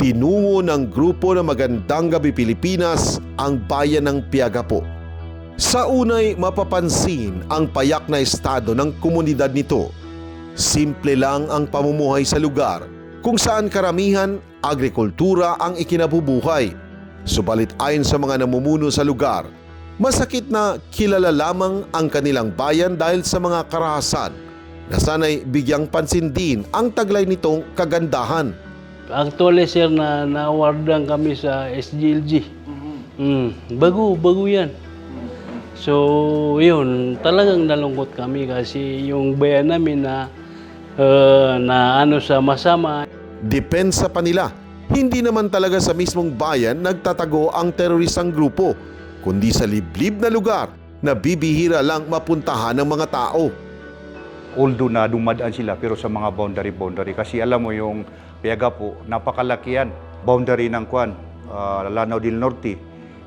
tinungo ng grupo ng Magandang Gabi Pilipinas ang bayan ng Piagapo. Sa unay mapapansin ang payak na estado ng komunidad nito. Simple lang ang pamumuhay sa lugar kung saan karamihan agrikultura ang ikinabubuhay. Subalit ayon sa mga namumuno sa lugar, masakit na kilala lamang ang kanilang bayan dahil sa mga karahasan na sana'y bigyang pansin din ang taglay nitong kagandahan. Actually, sir, na na-awardan kami sa SGLG. Mm, bago, bago yan. So, yun, talagang nalungkot kami kasi yung bayan namin na, uh, na ano sa masama, Depensa pa nila, hindi naman talaga sa mismong bayan nagtatago ang teroristang grupo, kundi sa liblib na lugar na bibihira lang mapuntahan ng mga tao. Although na dumadaan sila pero sa mga boundary-boundary. Kasi alam mo yung Piaga po, napakalaki yan. Boundary ng Kwan, ah, Lanao del Norte,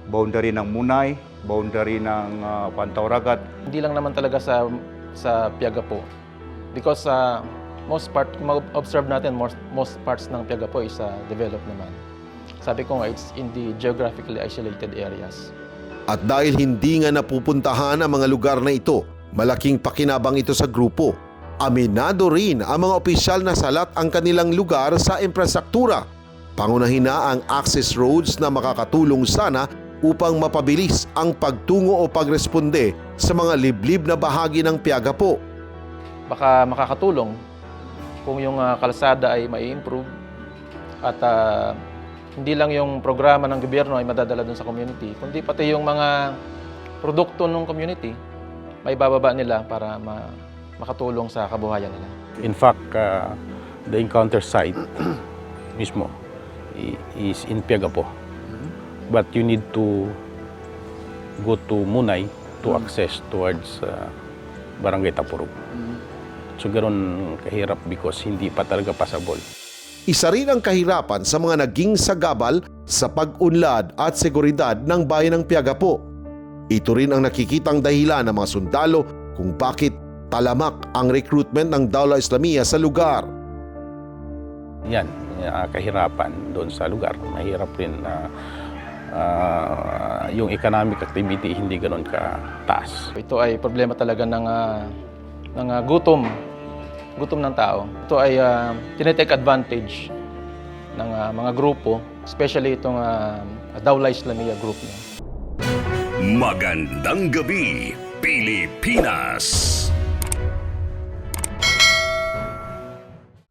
boundary ng Munay, boundary ng uh, Pantauragat. Hindi lang naman talaga sa sa Piaga po. Because uh, most part, kung ma-observe natin, most, most parts ng Piaga po is uh, developed naman. Sabi ko nga, it's in the geographically isolated areas. At dahil hindi nga napupuntahan ang mga lugar na ito, malaking pakinabang ito sa grupo. Aminado rin ang mga opisyal na salat ang kanilang lugar sa infrastruktura. Pangunahin na ang access roads na makakatulong sana upang mapabilis ang pagtungo o pagresponde sa mga liblib na bahagi ng Piaga po. Baka makakatulong kung yung uh, kalsada ay mai improve at uh, hindi lang yung programa ng gobyerno ay madadala dun sa community, kundi pati yung mga produkto ng community, may bababa nila para ma- makatulong sa kabuhayan nila. In fact, uh, the encounter site mismo i- is in Piagapo. But you need to go to Munay to access towards uh, Barangay Tapurog. So ganoon kahirap because hindi pa talaga passable. Isa rin ang kahirapan sa mga naging sagabal sa pag-unlad at seguridad ng bayan ng Piaga po. Ito rin ang nakikitang dahilan ng mga sundalo kung bakit talamak ang recruitment ng Dawla Islamia sa lugar. Yan, uh, kahirapan doon sa lugar. Mahirap rin na uh, yung economic activity hindi ganoon ka-taas. Ito ay problema talaga ng, ah, ng ah, gutom, gutom ng tao. Ito ay uh, tinetake advantage ng ah, mga grupo, especially itong uh, Dawla Islamia group. Magandang gabi, Pilipinas!